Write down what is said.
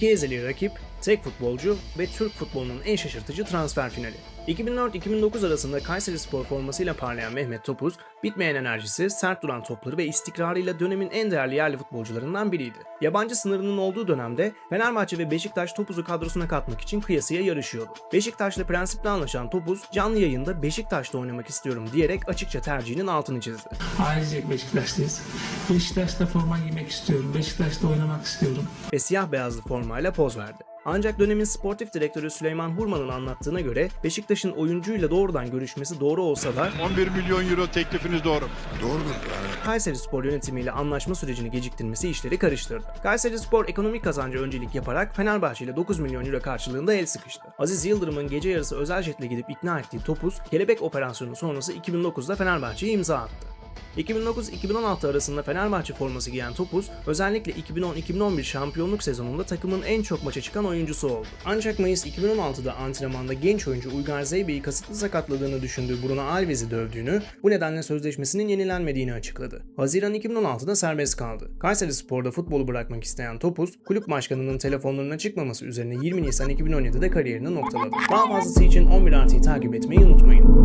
Ezeli rakip, tek futbolcu ve Türk futbolunun en şaşırtıcı transfer finali. 2004-2009 arasında Kayseri Spor formasıyla parlayan Mehmet Topuz, bitmeyen enerjisi, sert duran topları ve istikrarıyla dönemin en değerli yerli futbolcularından biriydi. Yabancı sınırının olduğu dönemde Fenerbahçe ve Beşiktaş Topuz'u kadrosuna katmak için kıyasıya yarışıyordu. Beşiktaş'la prensipli anlaşan Topuz, canlı yayında Beşiktaş'ta oynamak istiyorum diyerek açıkça tercihinin altını çizdi. Ailecek Beşiktaşlıyız. Beşiktaş'ta forma giymek istiyorum. Beşiktaş'ta oynamak istiyorum. ve siyah beyazlı formayla poz verdi. Ancak dönemin sportif direktörü Süleyman Hurman'ın anlattığına göre Beşiktaş'ın oyuncuyla doğrudan görüşmesi doğru olsa da 11 milyon euro teklifiniz doğru. Doğrudur. Yani Kayseri Spor yönetimiyle anlaşma sürecini geciktirmesi işleri karıştırdı. Kayseri Spor ekonomik kazancı öncelik yaparak Fenerbahçe ile 9 milyon euro karşılığında el sıkıştı. Aziz Yıldırım'ın gece yarısı özel jetle gidip ikna ettiği Topuz, Kelebek operasyonu sonrası 2009'da Fenerbahçe'ye imza attı. 2009-2016 arasında Fenerbahçe forması giyen Topuz, özellikle 2010-2011 şampiyonluk sezonunda takımın en çok maça çıkan oyuncusu oldu. Ancak Mayıs 2016'da antrenmanda genç oyuncu Uygar Zeybe'yi kasıtlı sakatladığını düşündüğü Bruno Alves'i dövdüğünü, bu nedenle sözleşmesinin yenilenmediğini açıkladı. Haziran 2016'da serbest kaldı. Kayseri Spor'da futbolu bırakmak isteyen Topuz, kulüp başkanının telefonlarına çıkmaması üzerine 20 Nisan 2017'de kariyerini noktaladı. Daha fazlası için 11 artıyı takip etmeyi unutmayın.